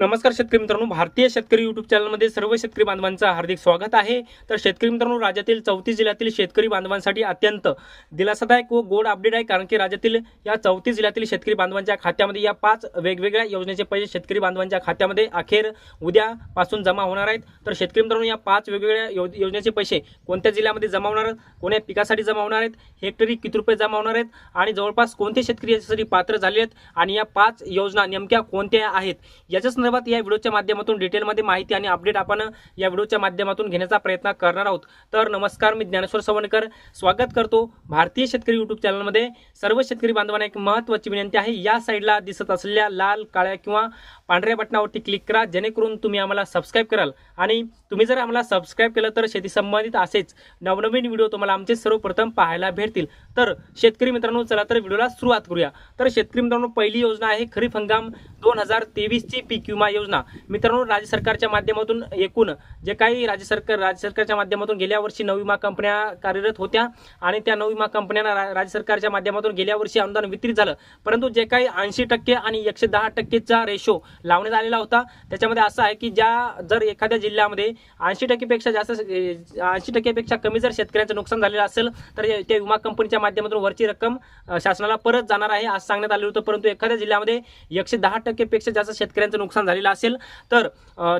नमस्कार शेतकरी मित्रांनो भारतीय शेतकरी युट्यूब चॅनलमध्ये सर्व शेतकरी बांधवांचं हार्दिक स्वागत आहे. तर शेतकरी मित्रांनो राज्यातील चौतीस जिल्ह्यातील शेतकरी बांधवांसाठी अत्यंत दिलासादायक व गोड अपडेट आहे. कारण की राज्यातील या चौतीस जिल्ह्यातील शेतकरी बांधवांच्या खात्यामध्ये या पाच वेगवेगळ्या योजनेचे पैसे शेतकरी बांधवांच्या खात्यामध्ये अखेर उद्यापासून जमा होणार आहेत. तर शेतकरी मित्रांनो या पाच वेगवेगळ्या यो योजनेचे पैसे कोणत्या जिल्ह्यामध्ये जमा होणार आहेत कोण्या पिकासाठी जमा होणार आहेत हेक्टरी किती रुपये जमा होणार आहेत आणि जवळपास कोणते शेतकरी याच्यासाठी पात्र झाले आहेत आणि या पाच योजना नेमक्या कोणत्या आहेत याच्याच संदर्भात या व्हिडिओच्या माध्यमातून डिटेलमध्ये माहिती आणि अपडेट आपण या व्हिडिओच्या माध्यमातून घेण्याचा प्रयत्न करणार आहोत. तर नमस्कार मी ज्ञानेश्वर सवणकर. स्वागत करतो भारतीय शेतकरी युट्यूब चॅनलमध्ये. सर्व शेतकरी बांधवांना एक महत्त्वाची विनंती आहे. या साईडला दिसत असलेल्या लाल काळ्या किंवा पांढऱ्या बटनावरती क्लिक करा. जेणेकरून तुम्ही आम्हाला सबस्क्राईब कराल. आणि तुम्ही जर आम्हाला सबस्क्राईब केलं तर शेती संबंधित असेच नवनवीन व्हिडिओ तुम्हाला आमचे सर्वप्रथम पाहायला भेटतील. तर शेतकरी मित्रांनो चला तर व्हिडिओला सुरुवात करूया. तर शेतकरी मित्रांनो पहिली योजना आहे खरीप हंगाम दोन हजार तेवीसची पीक विमा योजना. मित्रांनो राज्य सरकारच्या माध्यमातून एकूण जे काही राज्य सरकार राज्य सरकारच्या माध्यमातून गेल्या वर्षी नऊ विमा कंपन्या कार्यरत होत्या आणि त्या नऊ विमा कंपन्यांना राज्य सरकारच्या माध्यमातून गेल्या वर्षी अनुदान वितरित झालं. परंतु जे काही ऐंशी टक्के आणि एकशे दहा टक्केचा रेशो लावण्यात आलेला होता. त्याच्यामध्ये असं आहे की ज्या जर एखाद्या जिल्ह्यामध्ये ऐंशी टक्केपेक्षा जास्त ऐंशी टक्केपेक्षा कमी जर शेतकऱ्यांचं नुकसान झालेलं असेल तर त्या विमा कंपनीच्या माध्यमातून वरची रक्कम शासनाला परत जाणार आहे असं सांगण्यात आलेलं होतं. परंतु एखाद्या जिल्ह्यामध्ये एकशे दहा टक्केपेक्षा जास्त शेतकऱ्यांचं नुकसान झालेलं असेल तर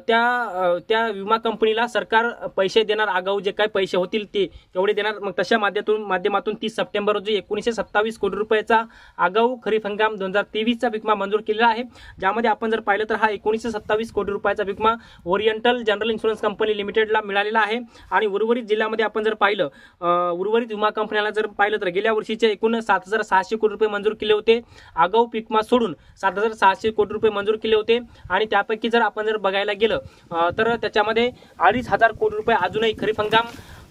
त्या त्या विमा कंपनीला सरकार पैसे देणार आगाऊ जे काय पैसे होतील ते तेवढे देणार. मग तशा माध्यमातून माध्यमातून तीस सप्टेंबर रोजी एकोणीसशे सत्तावीस कोटी रुपयाचा आगाऊ खरीप हंगाम दोन हजार तेवीसचा विमा मंजूर केलेला आहे. ज्यामध्ये आपण जर पाहिलं तर हा एकोणीसशे सत्तावीस कोटी रुपयाचा विमा ओरिएंटल जनरल इन्शुरन्स कंपनी लिमिटेडला मिळालेला आहे. आणि उर्वरित जिल्ह्यामध्ये आपण जर पाहिलं उर्वरित विमा कंपन्याला जर पाहिलं तर गेल्या वर्षीचे एकूण सात हजार सहाशे कोटी रुपये मंजूर केले होते. आगाऊ पिकमा सोडून सात हजार सहाशे कोटी रुपये मंजूर केले होते. आणि त्यापैकी जर आपण जर बघायला गेलं तर त्याच्यामध्ये अडीच हजार कोटी रुपये अजूनही खरीप हंगाम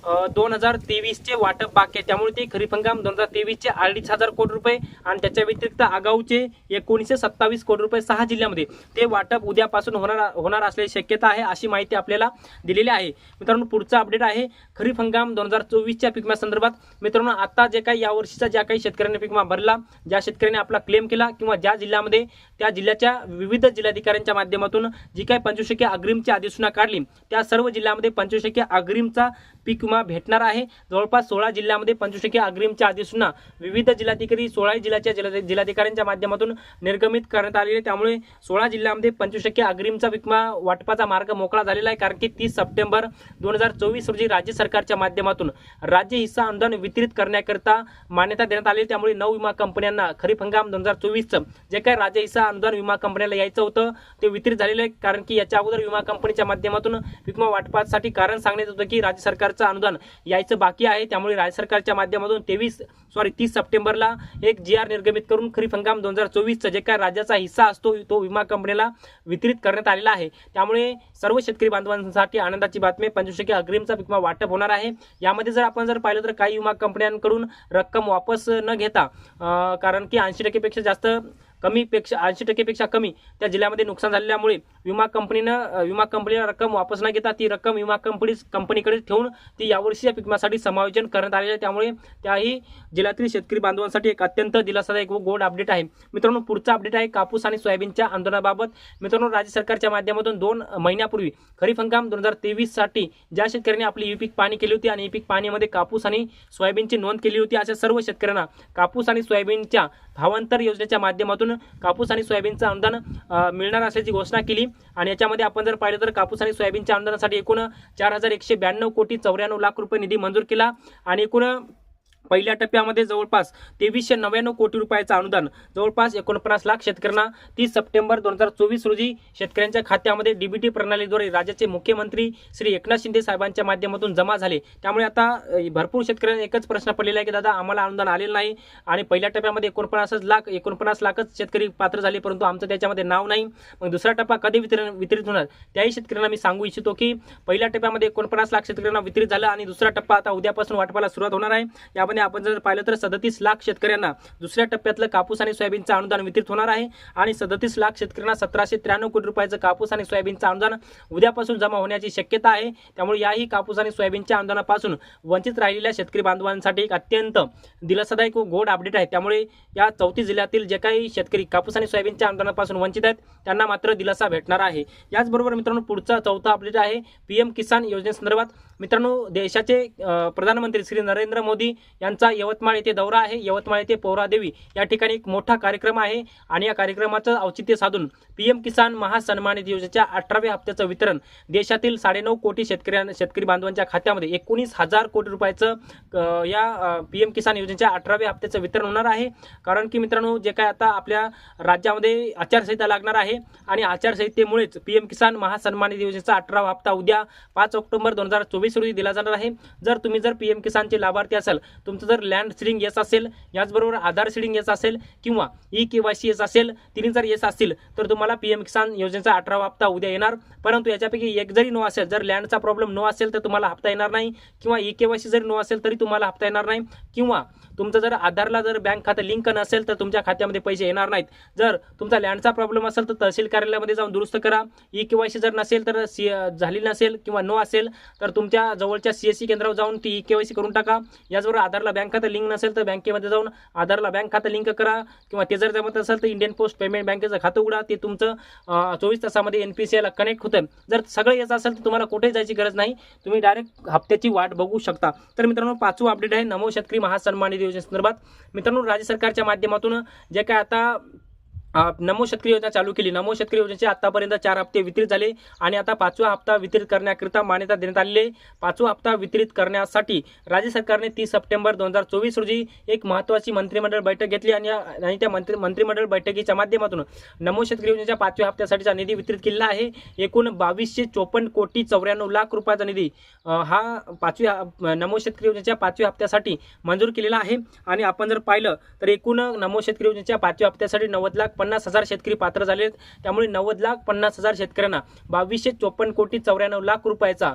दोन हजार तेवीसचे वाटप बाकी आहे. त्यामुळे ते खरीप हंगाम दोन हजार तेवीसचे अडीच हजार कोटी रुपये आणि त्याच्या व्यतिरिक्त आगाऊचे एकोणीसशे सत्तावीस कोटी रुपये सहा जिल्ह्यामध्ये. ते वाटप उद्यापासून होणार होणार असल्याची शक्यता आहे अशी माहिती आपल्याला दिलेली आहे. मित्रांनो पुढचा अपडेट आहे. खरीप हंगाम दोन हजार चोवीसच्या पिकमा संदर्भात मित्रांनो आता जे काही यावर्षीचा ज्या काही शेतकऱ्यांनी पिकमा भरला ज्या शेतकऱ्यांनी आपला क्लेम केला किंवा ज्या जिल्ह्यामध्ये त्या जिल्ह्याच्या विविध जिल्हाधिकाऱ्यांच्या माध्यमातून जी काही पंचवीस टक्के अग्रिमची अधिसूचना काढली त्या सर्व जिल्ह्यामध्ये पंचवीस टक्के अग्रिमचा पीक विमा भेटणार आहे. जवळपास सोळा जिल्ह्यामध्ये पंचवीस टक्के अग्रिमच्या अधिसूचना विविध जिल्हाधिकारी सोळा जिल्ह्याच्या जिल्हा जिल्हाधिकाऱ्यांच्या माध्यमातून निर्गमित करण्यात आलेले आहे त्यामुळे सोळा जिल्ह्यामध्ये पंचवीस टक्के अग्रिमचा विमा वाटपाचा मार्ग मोकळा झालेला आहे. कारण की तीस सप्टेंबर दोन हजार चोवीस रोजी राज्य सरकारच्या माध्यमातून राज्य हिस्सा अनुदान वितरित करण्याकरता मान्यता देण्यात आली. त्यामुळे नऊ विमा कंपन्यांना खरीप हंगाम दोन हजार चोवीसचं जे काही राज्य हिस्सा अनुदान विमा कंपन्याला यायचं होतं ते वितरित झालेलं आहे. कारण की याच्या अगोदर विमा कंपनीच्या माध्यमातून विमा वाटपासाठी कारण सांगण्यात होतं की राज्य सरकारचं अनुदान यायचं बाकी आहे. त्यामुळे राज्य सरकारच्या माध्यमातून तेवीस सॉरी तीस सप्टेंबरला एक जी आर निर्गमित करून खरीप हंगाम दोन हजार चोवीसचा जे काय राज्याचा हिस्सा असतो तो विमा कंपनीला वितरित करण्यात आलेला आहे. त्यामुळे सर्व शेतकरी बांधवांसाठी आनंदाची बातमी पंचवीस टक्के अग्रिमचा विमा वाटप होणार आहे. यामध्ये जर आपण जर पाहिलं तर काही विमा कंपन्यांकडून रक्कम वापस न घेता कारण की ऐंशी टक्केपेक्षा जास्त कमीपेक्षा ऐंशी टक्केपेक्षा कमी त्या जिल्ह्यामध्ये नुकसान झालेल्यामुळे विमा कंपनीनं विमा कंपनीला रक्कम वापस न घेता ती रक्कम विमा कंपनी कंपनीकडे ठेवून ती यावर्षीच्या विम्यासाठी समायोजन करण्यात आलेलं आहे. त्यामुळे त्याही जिल्ह्यातील शेतकरी बांधवांसाठी एक अत्यंत दिलासादायक व गोड अपडेट आहे. मित्रांनो पुढचा अपडेट आहे कापूस आणि सोयाबीनच्या आंदोलनाबाबत. मित्रांनो राज्य सरकारच्या माध्यमातून दोन महिन्यापूर्वी खरीप हंगाम दोन हजार तेवीससाठी ज्या शेतकऱ्यांनी आपली ई पीक पाणी केली होती आणि ई पीक पाणीमध्ये कापूस आणि सोयाबीनची नोंद केली होती अशा सर्व शेतकऱ्यांना कापूस आणि सोयाबीनच्या भावांतर योजनेच्या माध्यमातून कापूस आणि सोयाबीनचं अनुदान मिळणार असल्याची घोषणा केली. आणि याच्यामध्ये आपण जर पाहिलं तर कापूस आणि सोयाबीनच्या अनुदानासाठी एकूण चार हजार एकशे ब्याण्णव कोटी चौऱ्याण्णव लाख रुपये निधी मंजूर केला. आणि एकूण पहिल्या टप्प्यामध्ये जवळपास तेवीसशे नव्याण्णव कोटी रुपयाचं अनुदान जवळपास एकोणपन्नास लाख शेतकऱ्यांना तीस सप्टेंबर दोन हजार चोवीस रोजी शेतकऱ्यांच्या खात्यामध्ये डीबीटी प्रणालीद्वारे राज्याचे मुख्यमंत्री श्री एकनाथ शिंदे साहेबांच्या माध्यमातून जमा झाले. त्यामुळे आता भरपूर शेतकऱ्यांना एकच प्रश्न पडलेला आहे की दादा आम्हाला अनुदान आलेलं नाही आणि पहिल्या टप्प्यामध्ये एकोणपन्नासच लाख एकोणपन्नास लाखच शेतकरी पात्र झाले परंतु आमचं त्याच्यामध्ये नाव नाही. मग दुसरा टप्पा कधी वितरण वितरित होणार? त्याही शेतकऱ्यांना मी सांगू इच्छितो की पहिल्या टप्प्यामध्ये एकोणपन्नास लाख शेतकऱ्यांना वितरित झालं आणि दुसरा टप्पा आता उद्यापासून वाटपाला सुरुवात होणार आहे. यामध्ये यामध्ये आपण जर पाहिलं तर सदतीस लाख शेतकऱ्यांना दुसऱ्या टप्प्यातलं कापूस आणि सोयाबीनचं अनुदान वितरित होणार आहे. आणि सदतीस लाख शेतकऱ्यांना सतराशे त्र्याण्णव कोटी रुपयाचं कापूस आणि सोयाबीनचं अनुदान उद्यापासून जमा होण्याची शक्यता आहे. त्यामुळे याही कापूस आणि सोयाबीनच्या अनुदानापासून वंचित राहिलेल्या शेतकरी बांधवांसाठी एक अत्यंत दिलासादायक व गोड अपडेट आहे. त्यामुळे या चौथी जिल्ह्यातील जे काही शेतकरी कापूस आणि सोयाबीनच्या अनुदानापासून वंचित आहेत त्यांना मात्र दिलासा भेटणार आहे. याचबरोबर मित्रांनो पुढचा चौथा अपडेट आहे पीएम किसान योजनेसंदर्भात. मित्रांनो देशाचे प्रधानमंत्री श्री नरेंद्र मोदी यांचा यवतमाळ येथे दौरा आहे. यवतमाळ येथे पौरादेवी या ठिकाणी एक मोठा कार्यक्रम आहे. आणि या कार्यक्रमाचं औचित्य साधून पी एम किसान महासन्मानित योजनेच्या अठराव्या हप्त्याचं वितरण देशातील साडेनऊ कोटी शेतकऱ्यां शेतकरी बांधवांच्या खात्यामध्ये एकोणीस हजार कोटी रुपयाचं या पी एम किसान योजनेच्या अठराव्या हप्त्याचं वितरण होणार आहे. कारण की मित्रांनो जे काय आता आपल्या राज्यामध्ये आचारसंहिता लागणार आहे आणि आचारसंहितेमुळेच पी एम किसान महासन्मानित योजनेचा अठरावा हप्ता उद्या पाच ऑक्टोबर दोन हजार चोवीस रोजी दिला जाणार आहे. जर तुम्ही जर पी एम किसानचे लाभार्थी असाल तुम तुमचं जर लँड सिडिंग येस असेल याचबरोबर आधार सिडिंग येस असेल किंवा E K Y C yes असेल तिन्ही जर येस असतील तर तुम्हाला पी एम किसान योजनेचा अठरावा हप्ता उद्या येणार. परंतु याच्यापैकी एक जरी नो असेल जर लँडचा प्रॉब्लेम नो असेल तर तुम्हाला हप्ता येणार नाही. किंवा ई के वाय सी जरी नो असेल तरी तुम्हाला हप्ता येणार नाही. किंवा तुमचं जर आधारला जर बँक खातं लिंक नसेल तर तुमच्या खात्यामध्ये पैसे येणार नाहीत. जर तुमचा लँडचा प्रॉब्लेम असेल तर तहसील कार्यालयामध्ये जाऊन दुरुस्त करा. ई के वाय सी जर नसेल तर सी झाली नसेल किंवा नो असेल तर तुमच्या जवळच्या सी एस सी केंद्रावर जाऊन ती ई के वाय सी करून टाका. याचबरोबर आधारला बँक खातं लिंक नसेल तर बँकेमध्ये जाऊन आधारला बँक खातं लिंक करा. किंवा ते जर जमत असेल तर इंडियन पोस्ट पेमेंट बँकेचं खातं उघडा. ते तुमचं चोवीस तासामध्ये एन पी सी आयला कनेक्ट होतं. जर सगळं याचं असेल तर तुम्हाला कुठे जायची गरज नाही. तुम्ही डायरेक्ट हप्त्याची वाट बघू शकता. तर मित्रांनो पाचवं अपडेट आहे नमो शेतकरी महासन्मान योजनेसंदर्भात. मित्रांनो राज्य सरकारच्या माध्यमातून जे काय आता नमो शेतकरी योजना चालू केली. नमो शेतकरी योजनेचे आतापर्यंत चार हप्ते वितरित झाले आणि आता पाचवा हप्ता वितरित करण्याकरिता मान्यता देण्यात आलेली आहे. पाचवा हप्ता वितरित करण्यासाठी राज्य सरकारने तीस सप्टेंबर दोन हजार चोवीस रोजी एक महत्त्वाची मंत्रिमंडळ बैठक घेतली आणि आणि त्या मंत्री मंत्रिमंडळ बैठकीच्या माध्यमातून नमो शेतकरी योजनेच्या पाचव्या हप्त्यासाठीचा निधी वितरित केलेला आहे. एकूण बावीसशे चोपन्न कोटी चौऱ्याण्णव लाख रुपयाचा निधी हा पाचव्या नमो शेतकरी योजनेच्या पाचव्या हप्त्यासाठी मंजूर केलेला आहे. आणि आपण जर पाहिलं तर एकूण नमो शेतकरी योजनेच्या पाचव्या हप्त्यासाठी नव्वद लाख पन्नास हजार शेतकरी पात्र झाले आहेत. त्यामुळे नव्वद लाख पन्नास हजार शेतकऱ्यांना बावीसशे चोपन्न कोटी चौऱ्याण्णव लाख रुपयाचा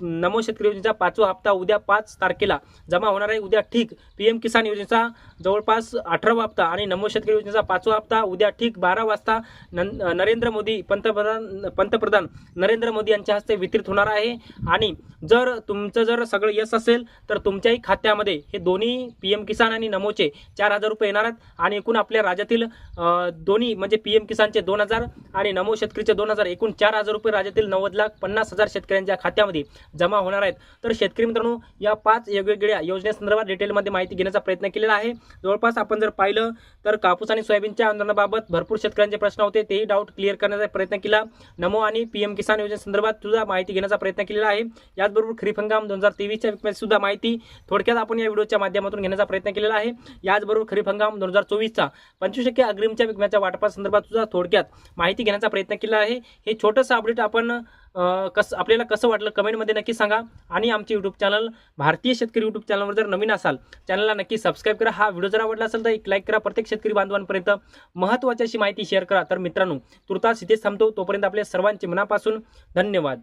नमो शेतकरी योजनेचा पाचवा हप्ता उद्या पाच तारखेला जमा होणार आहे. उद्या ठीक पी एम किसान योजनेचा जवळपास अठरावा हप्ता आणि नमो शेतकरी योजनेचा पाचवा हप्ता उद्या ठीक बारा वाजता नं- नरेंद्र मोदी पंतप्रधान पंतप्रधान नरेंद्र मोदी यांच्या हस्ते वितरित होणार आहे. आणि जर तुमचं जर सगळं यश असेल तर तुमच्याही खात्यामध्ये हे दोन्ही पी एम किसान आणि नमोचे चार हजार रुपये येणार आहेत. आणि एकूण आपल्या राज्यातील दोन्ही म्हणजे पी एम किसानचे दोन हजार आणि नमो शेतकरीचे दोन हजार एकूण चार हजार रुपये राज्यातील नव्वद लाख पन्नास हजार शेतकऱ्यांच्या खात्यामध्ये जमा होणार आहेत. तर शेतकरी मित्रांनो या पाच वेगवेगळ्या योजनेसंदर्भात डिटेलमध्ये माहिती घेण्याचा प्रयत्न केलेला आहे. जवळपास आपण जर पाहिलं तर कापूस आणि सोयाबीनच्या आंदोलनाबाबत भरपूर शेतकऱ्यांचे प्रश्न होते तेही डाऊट क्लिअर करण्याचा प्रयत्न केला. नमो आणि पी एम किसान योजनेसंदर्भात सुद्धा माहिती घेण्याचा प्रयत्न केलेला आहे. याचबरोबर खरीप हंगाम दोन हजार तेवीसच्या सुद्धा माहिती थोडक्यात आपण या व्हिडिओच्या माध्यमातून घेण्याचा प्रयत्न केलेला आहे. याचबरोबर खरीप हंगाम दोन हजार चोवीसचा पंचवीस टक्के अग्रिमच्या विकण्याच्या वाटपासंदर्भात सुद्धा थोडक्यात माहिती घेण्याचा प्रयत्न केला आहे. हे छोटंसं अपडेट आपण कसं आपल्याला कसं वाटलं कमेंटमध्ये नक्की सांगा. आणि आमचे यूट्यूब चॅनल भारतीय शेतकरी यूट्यूब चॅनलवर जर नवीन असाल चॅनलला नक्की सबस्क्राईब करा. हा व्हिडिओ जर आवडला असेल तर एक लाईक करा. प्रत्येक शेतकरी बांधवांपर्यंत महत्त्वाची अशी माहिती शेअर करा. तर मित्रांनो तुर्तास इथेच थांबतो. तोपर्यंत आपल्या सर्वांचे मनापासून धन्यवाद.